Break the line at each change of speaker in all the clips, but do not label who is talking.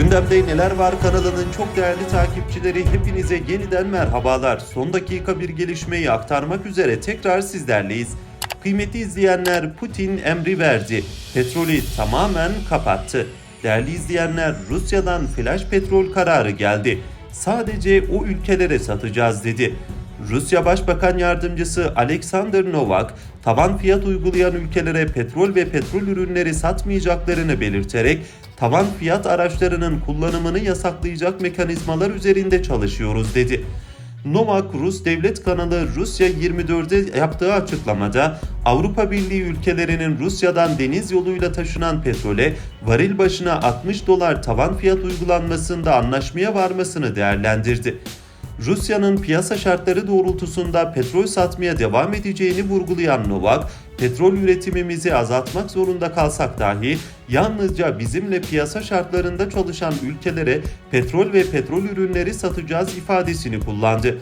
Gündemde Neler Var kanalının çok değerli takipçileri hepinize yeniden merhabalar. Son dakika bir gelişmeyi aktarmak üzere tekrar sizlerleyiz. Kıymetli izleyenler Putin emri verdi. Petrolü tamamen kapattı. Değerli izleyenler Rusya'dan flash petrol kararı geldi. Sadece o ülkelere satacağız dedi. Rusya Başbakan Yardımcısı Alexander Novak, tavan fiyat uygulayan ülkelere petrol ve petrol ürünleri satmayacaklarını belirterek, tavan fiyat araçlarının kullanımını yasaklayacak mekanizmalar üzerinde çalışıyoruz dedi. Novak Rus devlet kanalı Rusya 24'de yaptığı açıklamada Avrupa Birliği ülkelerinin Rusya'dan deniz yoluyla taşınan petrole varil başına 60 dolar tavan fiyat uygulanmasında anlaşmaya varmasını değerlendirdi. Rusya'nın piyasa şartları doğrultusunda petrol satmaya devam edeceğini vurgulayan Novak, petrol üretimimizi azaltmak zorunda kalsak dahi yalnızca bizimle piyasa şartlarında çalışan ülkelere petrol ve petrol ürünleri satacağız ifadesini kullandı.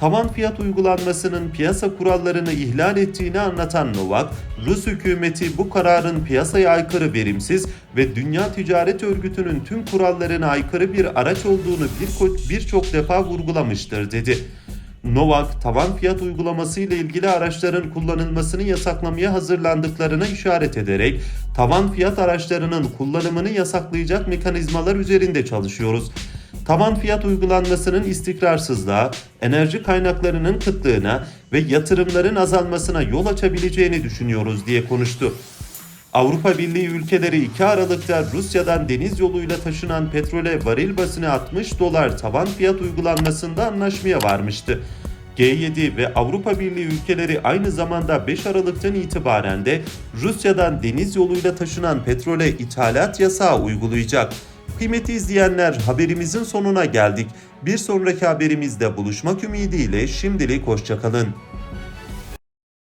Tavan fiyat uygulanmasının piyasa kurallarını ihlal ettiğini anlatan Novak, Rus hükümeti bu kararın piyasaya aykırı verimsiz ve Dünya Ticaret Örgütü'nün tüm kurallarına aykırı bir araç olduğunu bir- birçok defa vurgulamıştır dedi. Novak, tavan fiyat uygulaması ile ilgili araçların kullanılmasını yasaklamaya hazırlandıklarına işaret ederek, tavan fiyat araçlarının kullanımını yasaklayacak mekanizmalar üzerinde çalışıyoruz. Tavan fiyat uygulanmasının istikrarsızlığa, enerji kaynaklarının kıtlığına ve yatırımların azalmasına yol açabileceğini düşünüyoruz diye konuştu. Avrupa Birliği ülkeleri 2 Aralık'ta Rusya'dan deniz yoluyla taşınan petrole varil basını 60 dolar tavan fiyat uygulanmasında anlaşmaya varmıştı. G7 ve Avrupa Birliği ülkeleri aynı zamanda 5 Aralık'tan itibaren de Rusya'dan deniz yoluyla taşınan petrole ithalat yasağı uygulayacak. Kıymetli izleyenler haberimizin sonuna geldik. Bir sonraki haberimizde buluşmak ümidiyle şimdilik hoşçakalın.